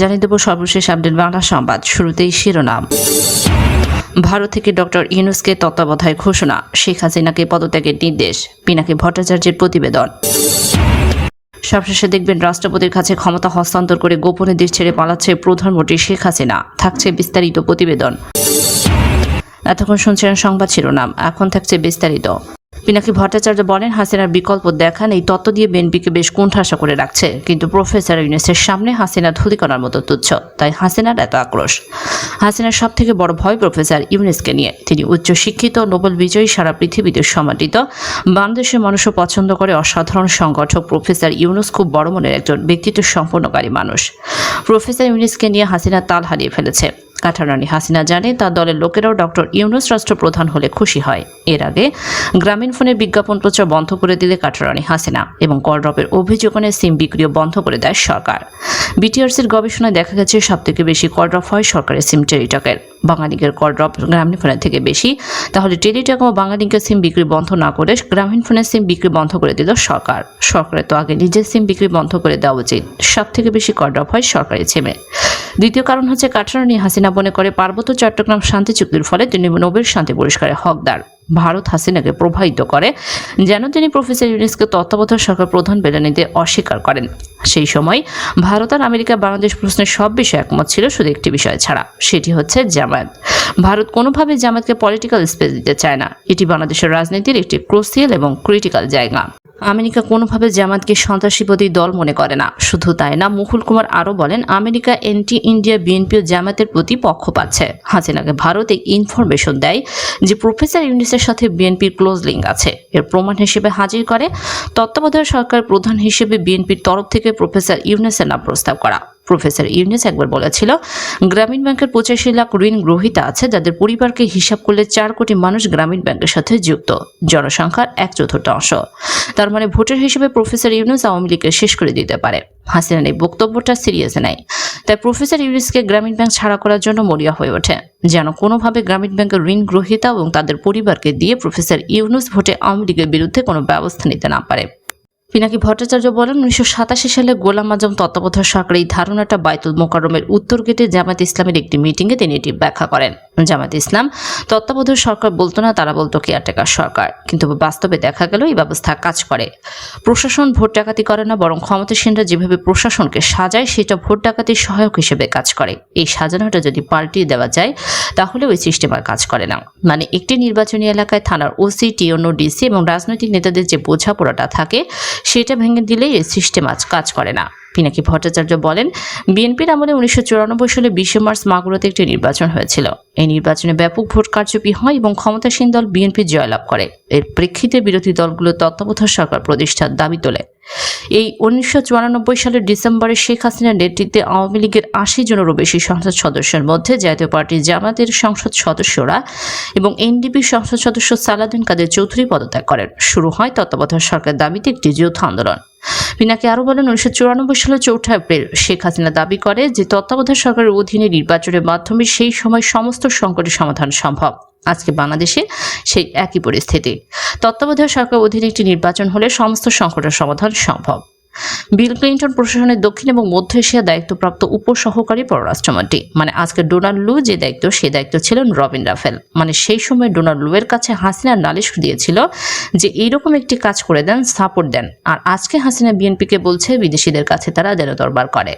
জানিয়ে দেব সর্বশেষ আপডেট বাংলা সংবাদ। শুরুতেই শিরোনাম। ভারত থেকে ডক্টর ইউনুসকে তত্ত্বাবধায়ক ঘোষণা। শেখ হাসিনাকে পদত্যাগের নির্দেশ। পিনাকি ভট্টাচার্যের প্রতিবেদন। সবশেষে দেখবেন রাষ্ট্রপতির কাছে ক্ষমতা হস্তান্তর করে গোপনে দেশ ছেড়ে পালাচ্ছে প্রধানমন্ত্রী শেখ হাসিনা। থাকছে বিস্তারিত প্রতিবেদন। এতক্ষণ শুনছিলেন সংবাদ শিরোনাম। এখন থাকছে বিস্তারিত। পিনাকি ভট্টাচার্য বলেন, হাসিনার বিকল্প দেখান এই তত্ত্ব দিয়ে বিএনপিকে বেশ কুণ্ঠাসা করে রাখছে। কিন্তু প্রফেসর ইউনিসের সামনে হাসিনা ধুলি করার মতো তুচ্ছ, তাই হাসিনার এত আক্রোশ। হাসিনার সব থেকে বড় ভয় প্রফেসর ইউনিসকে নিয়ে। তিনি উচ্চ শিক্ষিত নোবেল বিজয়ী, সারা পৃথিবীতে সমাদৃত বাংলাদেশের মানুষও পছন্দ করে অসাধারণ সংগঠক প্রফেসর ইউনুস, খুব বড় মনের একজন ব্যক্তিত্ব সম্পন্নকারী মানুষ। প্রফেসর ইউনিসকে নিয়ে হাসিনা তাল হারিয়ে ফেলেছে। কাঠারানি হাসিনা জানে তার দলের লোকেরাও ডক্টর ইউনুস রাষ্ট্রপ্রধান হলে খুশি হয়। এর আগে গ্রামীণ ফোনের বিজ্ঞাপন প্রচার বন্ধ করে দিলে কাঠারানি হাসিনা এবং কলড্রপের অভিযোগনে সিম বিক্রিও বন্ধ করে দেয় সরকার। বিটিআরসির গবেষণায় দেখা গেছে সবথেকে বেশি কলড্রপ হয় সরকারের সিম টেলিটকের। বাঙালিকের কলড্রপ গ্রামীণ ফোনের থেকে বেশি। তাহলে টেলিটক ও বাঙালিকের সিম বিক্রি বন্ধ না করে গ্রামীণ ফোনের সিম বিক্রি বন্ধ করে দিল সরকার। সরকারের তো আগে নিজের সিম বিক্রি বন্ধ করে দেওয়া উচিত। সব থেকে বেশি কলড্রপ হয় সরকারি সিমে। দ্বিতীয় কারণ হচ্ছে কাঠারানি হাসিনা মনে করে পার্বত্য চট্টগ্রাম শান্তি চুক্তির ফলে তিনি নোবেল শান্তি পুরস্কারের হকদার। ভারত হাসিনাকে প্রভাবিত করে, যেন তিনি প্রফেসর ইউনিসকে তত্ত্বাবধায়ক সরকার প্রধান বেলে নিতে অস্বীকার করেন। সেই সময় ভারত আর আমেরিকা বাংলাদেশ প্রশ্নের সব বিষয়ে একমত ছিল শুধু একটি বিষয় ছাড়া, সেটি হচ্ছে জামায়াত। ভারত কোনোভাবে জামায়াতকে পলিটিক্যাল স্পেস দিতে চায় না। এটি বাংলাদেশের রাজনীতির একটি ক্রুসিয়াল এবং ক্রিটিক্যাল জায়গা। আমেরিকা কোনোভাবে জামাতকে সন্ত্রাসীবাদী দল মনে করে না। শুধু তাই না, মুকুল কুমার আরও বলেন, আমেরিকা এন্টি ইন্ডিয়া বিএনপি ও জামাতের প্রতি পক্ষ পাচ্ছে। হাসিনাকে ভারত এই ইনফরমেশন দেয় যে প্রফেসর ইউনিসের সাথে বিএনপির ক্লোজ লিঙ্ক আছে। এর প্রমাণ হিসেবে হাজির করে তত্ত্বাবধায়ক সরকার প্রধান হিসেবে বিএনপির তরফ থেকে প্রফেসর ইউনেসের নাম প্রস্তাব করা। প্রফেসর ইউনিস একবার বলেছিল, গ্রামীণ ব্যাংকের পঁচাশি লাখ ঋণ গ্রহীতা আছে যাদের পরিবারকে হিসাব করলে চার কোটি মানুষ গ্রামীণ ব্যাংকের সাথে যুক্ত, জনসংখ্যার এক চতুর্থাংশ তার মানে ভোটার হিসেবে প্রফেসর ইউনুস আওয়ামী লীগকে শেষ করে দিতে পারে। হাসিনার এই বক্তব্যটা সিরিয়াস নেয় তাই প্রফেসর ইউনুসকে গ্রামীণ ব্যাংক ছাড়া করার জন্য মরিয়া হয়ে ওঠে। যেন কোনোভাবে গ্রামীণ ব্যাংকের ঋণ গ্রহীতা এবং তাদের পরিবারকে দিয়ে প্রফেসর ইউনুস ভোটে আওয়ামী লীগের বিরুদ্ধে কোনো ব্যবস্থা নিতে না পারে। পিনাকি ভট্টাচার্য বলেন, উনিশশো সাতাশি সালে গোলাম আজম তত্ত্বাবধায়ক সরকার এই ধারণাটা বাইতুল মোকাররমের উত্তর গেটে জামাত ইসলামের একটি মিটিংয়ে তিনি এটি ব্যাখ্যা করেন। জামাত ইসলাম তত্ত্বাবধায়ক সরকার বলতো না, তারা বলতো কেয়ারটেকার সরকার। কিন্তু বাস্তবে দেখা গেল এই ব্যবস্থা কাজ করে। প্রশাসন ভোট ডাকাতি করে না, বরং ক্ষমতাসীনরা যেভাবে প্রশাসনকে সাজায়, সেটা ভোট ডাকাতির সহায়ক হিসেবে কাজ করে। এই সাজানোটা যদি পাল্টিয়ে দেওয়া যায়, তাহলে ওই সিস্টেম আর কাজ করে না। মানে একটি নির্বাচনী এলাকায় থানার ওসি টিওনো ডিসি এবং রাজনৈতিক নেতাদের যে বোঝাপড়াটা থাকে সেটা ভেঙে দিলেই সিস্টেম আজ কাজ করে না। পিনাকি ভট্টাচার্য বলেন, বিএনপির আমলে উনিশশো চুরানব্বই সালে বিশে মার্চ মাগুরাতে একটি নির্বাচন হয়েছিল। এই নির্বাচনে ব্যাপক ভোট কারচুপি হয় এবং ক্ষমতাসীন দল বিএনপি জয়লাভ করে। এর প্রেক্ষিতে বিরোধী দলগুলো তত্ত্বাবধায়ক সরকার প্রতিষ্ঠার দাবি তোলে। এই উনিশশো চুরানব্বই সালের ডিসেম্বরে শেখ হাসিনার নেতৃত্বে আওয়ামী লীগের আশি জনেরও বেশি সংসদ সদস্যের মধ্যে জাতীয় পার্টি জামাতের সংসদ সদস্যরা এবং এনডিপি সংসদ সদস্য সালাদিন কাদের চৌধুরী পদত্যাগ করেন। শুরু হয় তত্ত্বাবধায়ক সরকার দাবিতে একটি যৌথ আন্দোলন। পিনাকি আরও বলেন, উনিশশো চুরানব্বই সালের চৌঠা এপ্রিল শেখ হাসিনা দাবি করে যে তত্ত্বাবধায়ক সরকারের অধীনে নির্বাচনের মাধ্যমে সেই সময় সমস্ত সংকটের সমাধান সম্ভব। আজকে বাংলাদেশে সেই একই পরিস্থিতি। তত্ত্বাবধায়ক সরকার অধীনে একটি নির্বাচন হলে সমস্ত সংকটের সমাধান সম্ভব। বিল ক্লিন্টন প্রশাসনের দক্ষিণ এবং মধ্য এশিয়া দায়িত্বপ্রাপ্ত উপসহকারী পররাষ্ট্রমন্ত্রী। মানে আজকে ডোনাল্ড লু যে দায়িত্ব, সে দায়িত্ব ছিলেন রবিন রাফেল। মানে সেই সময় ডোনাল্ড লুয়ের কাছে হাসিনা নালিশ দিয়েছিল যে এইরকম একটি কাজ করে দেন, সাপোর্ট দেন। আর আজকে হাসিনা বিএনপিকে বলছে বিদেশিদের কাছে তারা যেন দরবার করে।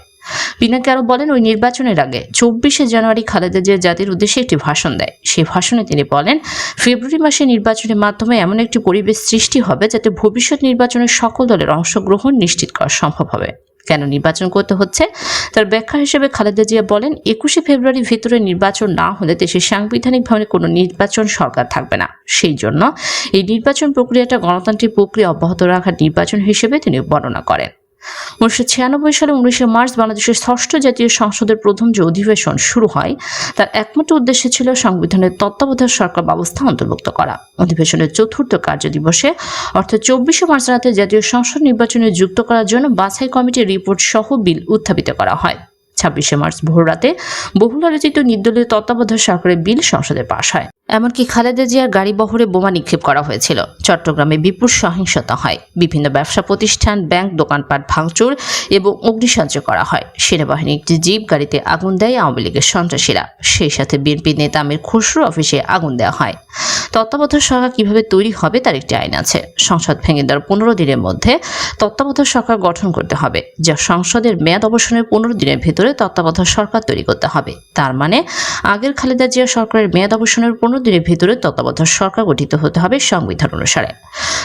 পিনাকি আরও বলেন, ওই নির্বাচনের আগে চব্বিশে জানুয়ারি খালেদা জিয়া জাতির উদ্দেশ্যে একটি ভাষণ দেয়। সেই ভাষণে তিনি বলেন, ফেব্রুয়ারি মাসে নির্বাচনের মাধ্যমে এমন একটি পরিবেশ সৃষ্টি হবে যাতে ভবিষ্যৎ নির্বাচনের সকল দলের অংশগ্রহণ নিশ্চিত করা সম্ভব হবে। কেন নির্বাচন করতে হচ্ছে? তার ব্যাখ্যা হিসেবে খালেদা জিয়া বলেন, একুশে ফেব্রুয়ারির ভিতরে নির্বাচন না হলে দেশের সাংবিধানিকভাবে কোনো নির্বাচন সরকার থাকবে না। সেই জন্য এই নির্বাচন প্রক্রিয়াটা গণতান্ত্রিক প্রক্রিয়া অব্যাহত রাখার নির্বাচন হিসেবে তিনি বর্ণনা করেন। উনিশশো ছিয়ানব্বই সালে উনিশে মার্চ বাংলাদেশের ষষ্ঠ জাতীয় সংসদের প্রথম যে অধিবেশন শুরু হয়, তার একমাত্র উদ্দেশ্য ছিল সংবিধানের তত্ত্বাবধায়ক সরকার ব্যবস্থা অন্তর্ভুক্ত করা। অধিবেশনের চতুর্থ কার্য দিবসে অর্থাৎ চব্বিশে মার্চ রাতে জাতীয় সংসদ নির্বাচনে যুক্ত করার জন্য বাছাই কমিটির রিপোর্ট সহ বিল উত্থাপিত করা হয়। ছাব্বিশে মার্চ ভোর রাতে বহুল আলোচিত নির্দলীয় তত্ত্বাবধায়ক সরকারের বিল সংসদে পাশ হয়। এমনকি খালেদা জিয়ার গাড়ি বহরে বোমা নিক্ষেপ করা হয়েছিল। চট্টগ্রামে বিপুল সহিংসতা হয়। বিভিন্ন ব্যবসা প্রতিষ্ঠান, ব্যাংক, দোকানপাট ভাঙচুর এবং অগ্নিসংযোগ করা হয়। সেনাবাহিনী একটি জিপ গাড়িতে আগুন দেয় আওয়ামী লীগের সন্ত্রাসীরা। সেই সাথে বিএনপি নেতা আমির খুসরু অফিসে আগুন দেওয়া হয়। তত্ত্বাবধায়ক সরকার কীভাবে তৈরি হবে তার একটি আইন আছে। সংসদ ভেঙে দেওয়ার পনেরো দিনের মধ্যে তত্ত্বাবধায়ক সরকার গঠন করতে হবে, যা সংসদের মেয়াদ অবসানের পনেরো দিনের ভেতরে তত্ত্বাবধায়ক সরকার তৈরি করতে হবে। তার মানে আগের খালেদা জিয়া সরকারের মেয়াদ অবসানের পনেরো দিনের ভেতরে তত্ত্বাবধায়ক সরকার গঠিত হতে হবে সংবিধান অনুসারে।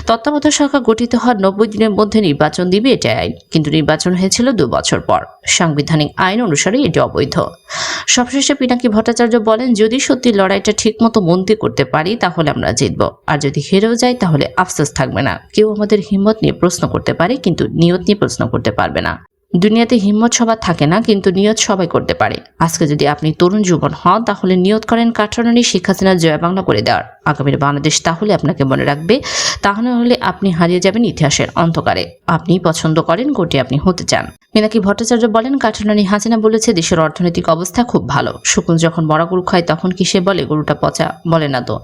তত্ত্বাবধায়ক সরকার গঠিত হওয়ার নব্বই দিনের মধ্যে নির্বাচন দিবে এটি আইন, কিন্তু নির্বাচন হয়েছিল দু বছর পর। সাংবিধানিক আইন অনুসারে এটি অবৈধ। সবশেষে পিনাকি ভট্টাচার্য বলেন, যদি সত্যি লড়াইটা ঠিকমতো মন্ত্রী করতে পারি, তাহলে আমরা জিতব। আর যদি হেরেও যাই, তাহলে আফসোস থাকবে না। কেউ আমাদের হিম্মত নিয়ে প্রশ্ন করতে পারে, কিন্তু নিয়ত নিয়ে প্রশ্ন করতে পারবে না। দুনিয়াতে হিম্মত সবার থাকে না, কিন্তু নিয়ত সবাই করতে পারে। আজকে যদি আপনি তরুণ যুবন হন, তাহলে নিয়ত করেন কাঠরানি শেখ হাসিনা জয় বাংলা করে দেওয়ার। আগামীর বাংলাদেশ তাহলে আপনাকে মনে রাখবে, তাহলে হলে আপনি হারিয়ে যাবেন ইতিহাসের অন্ধকারে। আপনি পছন্দ করেন কোটি আপনি হতে চান। মিনাকি ভট্টাচার্য বলেন, কাঠরানি হাসিনা বলেছে, দেশের অর্থনৈতিক অবস্থা খুব ভালো। শুকুন যখন মরা গরু খায়, তখন কি সে বলে, গরুটা পচা বলে না তো?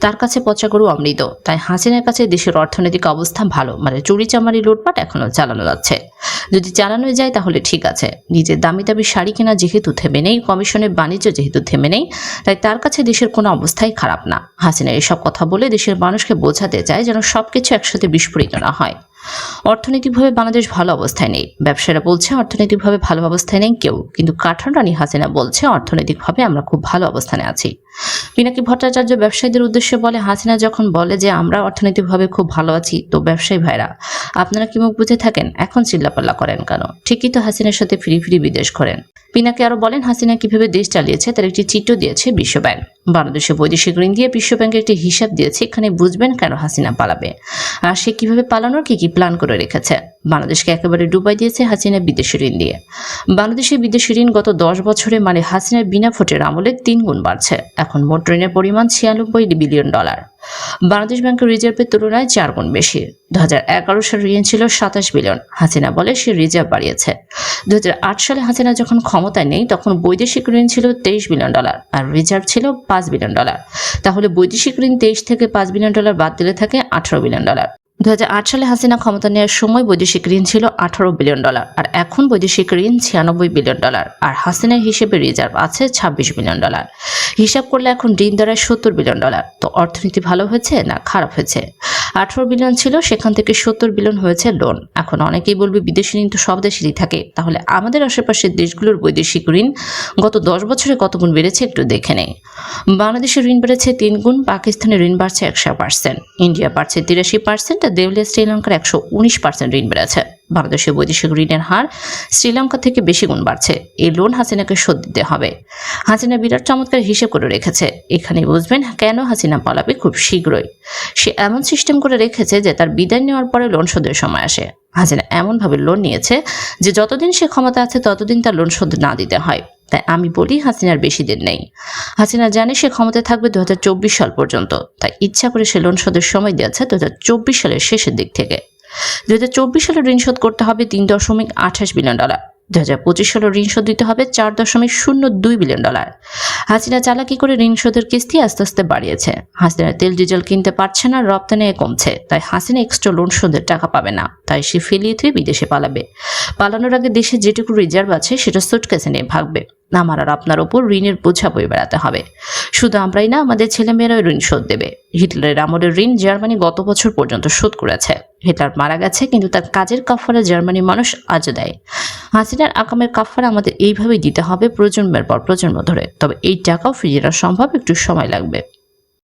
তার কাছে পচা গরু অমৃত। তাই হাসিনার কাছে দেশের অর্থনৈতিক অবস্থা ভালো। মানে চুরি চামারি লুটপাট এখনও চালানো যাচ্ছে। যদি চালানো যায়, তাহলে ঠিক আছে। নিজের দামি দামি শাড়ি কেনা যেহেতু থেমে নেই, কমিশনের বাণিজ্য যেহেতু থেমে নেই, তাই তার কাছে দেশের কোনো অবস্থাই খারাপ না। হাসিনা এসব কথা বলে দেশের মানুষকে বোঝাতে চায় যেন সবকিছু একসাথে বিস্ফোরিত না হয়। অর্থনৈতিকভাবে বাংলাদেশ ভালো অবস্থায় নেই। ব্যবসায়ীরা বলছে, অর্থনৈতিকভাবে ভালো অবস্থায় নেই কেউ। কিন্তু কাঠান রানী হাসিনা বলছে, অর্থনৈতিকভাবে আমরা খুব ভালো অবস্থানে আছি। পিনাকি ভট্টাচার্য ব্যবসায়ীদের উদ্দেশ্যে বলে, হাসিনা যখন বলে যে, আমরা অর্থনৈতিকভাবে খুব ভালো আছি তো ব্যবসায়ী ভাইরা, আপনারা কি মুখ বুঝে থাকেন? এখন চিল্লাপাল্লা করেন কেন? ঠিকই তো হাসিনার সাথে ফিরি ফিরি বিদেশ করেন। পিনাকি আরও বলেন, হাসিনা কীভাবে দেশ চালিয়েছে, তার একটি চিত্র দিয়েছে বিশ্বব্যাংক বাংলাদেশে বৈদেশিক ঋণ দিয়ে বিশ্বব্যাংকের একটি হিসাব দিয়েছে। এখানে বুঝবেন কেন হাসিনা পালাবে। আর সে কীভাবে পালানোর, কি কি প্ল্যান করে রেখেছে? বাংলাদেশকে একেবারে ডুবাই দিয়েছে হাসিনা বিদেশি ঋণ দিয়ে বাংলাদেশের বিদেশি ঋণ গত দশ বছরে মানে হাসিনার বিনা ভোটের আমলে তিন গুণ বাড়ছে। এখন মোট ঋণের পরিমাণ ছিয়ানব্বই বিলিয়ন ডলার। বাংলাদেশ ব্যাংকের রিজার্ভের তুলনায় চার গুণ বেশি। দু হাজার এগারো সালে ঋণ ছিল সাতাশ বিলিয়ন। হাসিনা বলে সে রিজার্ভ বাড়িয়েছে। দু হাজার আট সালে হাসিনা যখন ক্ষমতায় নেই, তখন বৈদেশিক ঋণ ছিল তেইশ বিলিয়ন ডলার আর রিজার্ভ ছিল পাঁচ বিলিয়ন ডলার। তাহলে বৈদেশিক ঋণ তেইশ থেকে পাঁচ বিলিয়ন ডলার বাদ দিলে থাকে আঠারো বিলিয়ন ডলার। দু হাজার আট সালে হাসিনা ক্ষমতা নেওয়ার সময় বৈদেশিক ঋণ ছিল আঠারো বিলিয়ন ডলার, আর এখন বৈদেশিক ঋণ ছিয়ানব্বই বিলিয়ন ডলার, আর হাসিনার হিসেবে রিজার্ভ আছে ছাব্বিশ বিলিয়ন ডলার। হিসাব করলে এখন ঋণ দাঁড়ায় সত্তর বিলিয়ন ডলার। তো অর্থনীতি ভালো হয়েছে না খারাপ হয়েছে? আঠারো বিলিয়ন ছিল, সেখান থেকে সত্তর বিলিয়ন হয়েছে লোন এখন অনেকেই বলবে বিদেশি ঋণ তো সব দেশেরই থাকে। তাহলে আমাদের আশেপাশের দেশগুলোর বৈদেশিক ঋণ গত দশ বছরে কত গুণ বেড়েছে একটু দেখে নেই। বাংলাদেশের ঋণ বেড়েছে তিন গুণ পাকিস্তানের ঋণ বাড়ছে একশো পার্সেন্ট, ইন্ডিয়া বাড়ছে তিরাশি পার্সেন্ট আর দেউলিয়া শ্রীলঙ্কার একশো উনিশ পার্সেন্ট ঋণ বেড়েছে। বাংলাদেশের বৈদেশিক ঋণের হার শ্রীলঙ্কা থেকে বেশি গুণ বাড়ছে। এই লোন হাসিনাকে শোধ দিতে হবে। হাসিনা বিরাট চমৎকার হিসেব করে রেখেছে। এখানে বুঝবেন কেন হাসিনা পালাবে খুব শীঘ্রই। সে এমন সিস্টেম করে রেখেছে যে তার বিদায় নেওয়ার পরে লোন শোধের সময় আসে। হাসিনা এমনভাবে লোন নিয়েছে যে যতদিন সে ক্ষমতা আছে ততদিন তার লোন শোধ না দিতে হয়। তাই আমি বলি হাসিনার বেশি দিন নেই। হাসিনা জানে সে ক্ষমতায় থাকবে দু হাজার চব্বিশ সাল পর্যন্ত। তাই ইচ্ছা করে সে লোন শোধের সময় দিয়েছে দু হাজার চব্বিশ সালের শেষের দিক থেকে। দু হাজার চব্বিশ সালে ঋণ শোধ করতে হবে তিন দশমিক আঠাশ বিলিয়ন ডলার। দু হাজার পঁচিশ সালে ঋণ শোধ দিতে হবে চার দশমিক শূন্য দুই বিলিয়ন ডলার। হাসিনা চালাকি করে ঋণ শোধের কিস্তি আস্তে আস্তে বাড়িয়েছে। হাসিনা তেল ডিজেল কিনতে পারছে না, রপ্তানি কমছে। তাই হাসিনা এক্সট্রা লোন শোধের টাকা পাবে না। তাই সে ফেলিয়ে থুয়ে বিদেশে পালাবে। পালানোর আগে দেশে যেটুকু রিজার্ভ আছে, সেটা সুটকেসে নিয়ে ভাগবে। আমার আর আপনার ওপর ঋণের বোঝা বয়ে বেড়াতে হবে। শুধু আমরাই না, আমাদের ছেলেমেয়েরাও ঋণ শোধ দেবে। হিটলারের আমলের ঋণ জার্মানি গত বছর পর্যন্ত শোধ করেছে। হিটলার মারা গেছে, কিন্তু তার কাজের কাফারা জার্মানির মানুষ আজ দেয়। হাসিনার আকামের কাফারা আমাদের এইভাবেই দিতে হবে প্রজন্মের পর প্রজন্ম ধরে। তবে এই টাকাও ফিরিয়ে সম্ভব, একটু সময় লাগবে।